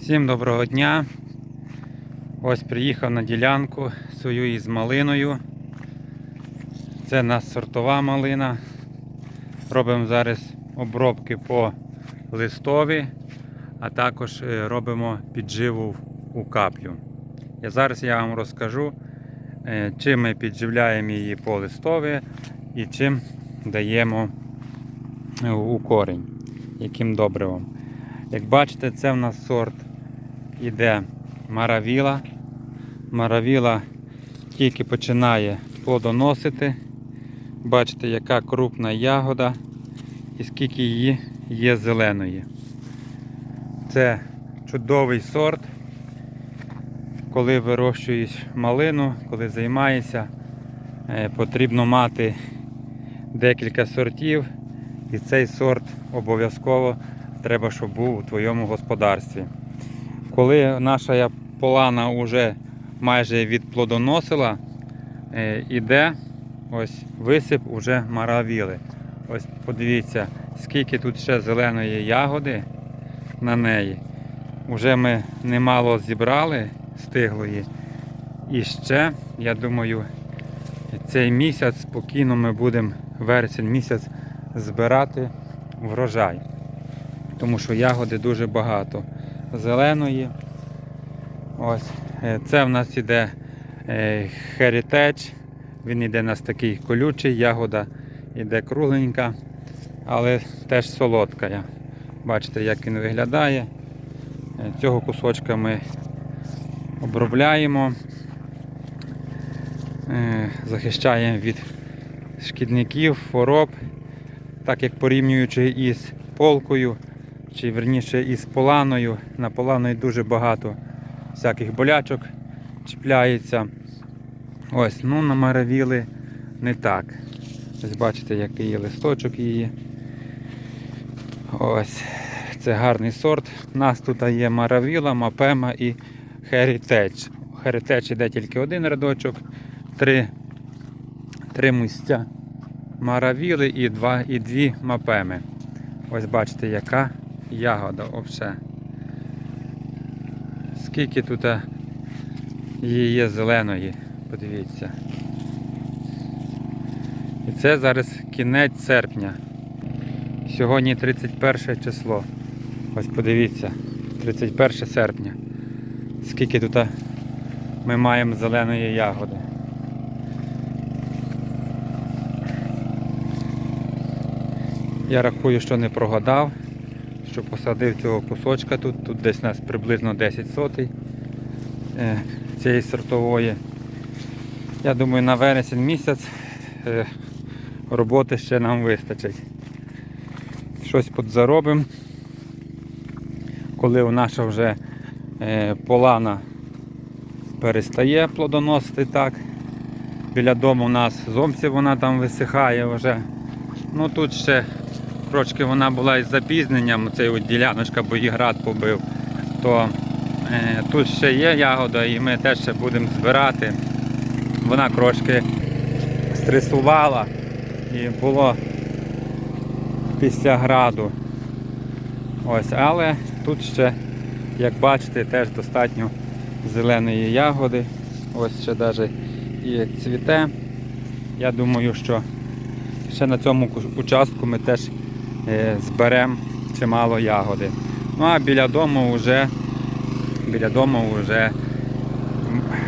Всім доброго дня. Ось приїхав на ділянку свою із малиною. Це у нас сортова малина. Робимо зараз обробки по листові, а також е, робимо підживу у каплю. І зараз я вам розкажу, е, чим ми підживляємо її по листові і чим даємо е, у корінь, яким добривом. Як бачите, це в нас сорт іде маравіла. Маравіла тільки починає плодоносити. Бачите, яка крупна ягода і скільки її є зеленої. Це чудовий сорт. Коли вирощуєш малину, коли займаєшся, е, потрібно мати декілька сортів. І цей сорт обов'язково треба, щоб був у твоєму господарстві. Коли наша полана вже майже відплодоносила, е, іде ось висип уже маравіли. Ось подивіться, скільки тут ще зеленої ягоди на неї. Уже ми немало зібрали стиглої. І ще, я думаю, цей місяць спокійно ми будемо вересень місяць збирати врожай. Тому що ягоди дуже багато. Зеленої. Ось. е, Це в нас іде е, Heritage. Він іде у нас такий колючий, ягода іде кругленька, але теж солодка. Бачите, як він виглядає. Е, Цього кусочка ми обробляємо, захищаємо від шкідників, хвороб, так як порівнюючи із полкою, чи верніше із поланою. На поланої дуже багато всяких болячок чіпляється. Ось, ну на маравіли не так. Ось бачите, який є листочок її. Ось, це гарний сорт. У нас тут є маравіла, мапема і Heritage. Heritage іде тільки один рядочок, три, три місця маравіли і, два, і дві мапеми. Ось бачите, яка ягода взагалі. Скільки тут е, її є зеленої, подивіться. І це зараз кінець серпня. Сьогодні 31 число. Ось подивіться, 31 серпня. Скільки тут е, ми маємо зеленої ягоди. Я рахую, що не прогадав, що посадив цього кусочка тут, тут десь у нас приблизно 10 сотий е, цієї сортової. Я думаю, на вересень місяць е, роботи ще нам вистачить. Щось подзаробимо. Коли у наша вже е, полана перестає плодоносити так. Біля дому у нас зомці вона там висихає вже. Ну тут ще трошки вона була із запізненням, цей от діляночка, бо її град побив. То е, тут ще є ягода і ми теж ще будемо збирати. Вона трошки стресувала і було після граду. Ось, але тут ще, як бачите, теж достатньо зеленої ягоди. Ось ще навіть і цвіте. Я думаю, що ще на цьому ку- участку ми теж зберемо чимало ягоди. Ну а біля дому вже біля дому вже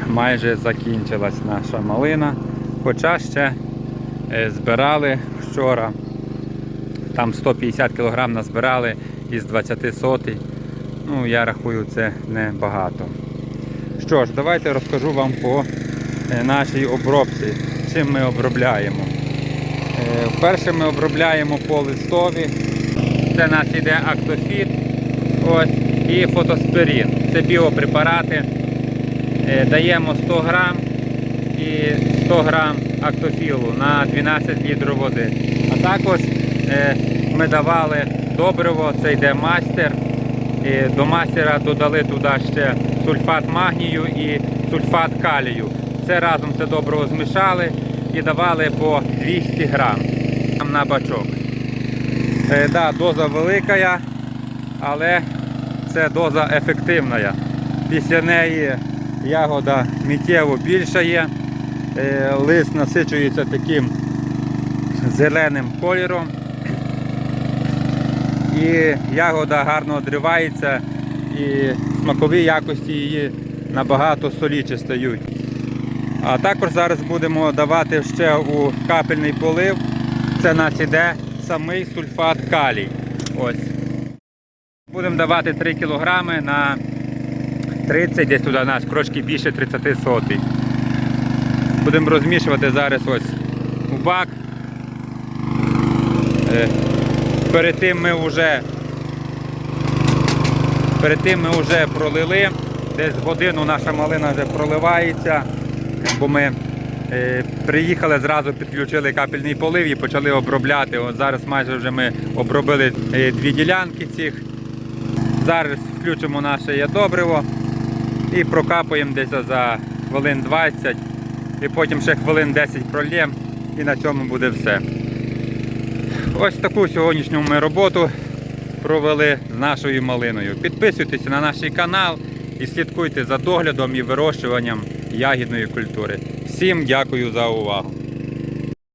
майже закінчилась наша малина. Хоча ще е, збирали вчора. Там 150 кг назбирали із 20 сотий. Ну, я рахую, це небагато. Що ж, давайте розкажу вам по е, нашій обробці, чим ми обробляємо. Е, Вперше ми обробляємо по листові. Це нас іде актофіт і фотоспирін. Це біопрепарати. Е, Даємо 100 грам і 100 грам актофілу на 12 літрів води. А також е, ми давали добриво, це йде мастер. І до мастера додали туди ще сульфат магнію і сульфат калію. Це разом це добриво змішали і давали по 200 грам на бачок. Е, да, доза велика, але це доза ефективна. Після неї ягода миттєво більшає, е, лист насичується таким зеленим кольором. І ягода гарно одривається, і смакові якості її набагато солічі стають. А також зараз будемо давати ще у капельний полив. Це нас іде самий сульфат калій. Ось. Будемо давати 3 кг на 30, десь туди нас трошки більше 30 сотий. Будемо розмішувати зараз ось у бак. Е, Перед тим ми вже перед тим ми вже пролили. Десь годину наша малина вже проливається, бо ми е, приїхали, зразу підключили капельний полив і почали обробляти. От зараз майже вже ми обробили е, дві ділянки цих. Зараз включимо наше ядобриво і прокапуємо десь за хвилин 20, і потім ще хвилин 10 прольємо і на цьому буде все. Ось таку сьогоднішню ми роботу провели з нашою малиною. Підписуйтесь на наш канал і слідкуйте за доглядом і вирощуванням ягідної культури. Всім дякую за увагу!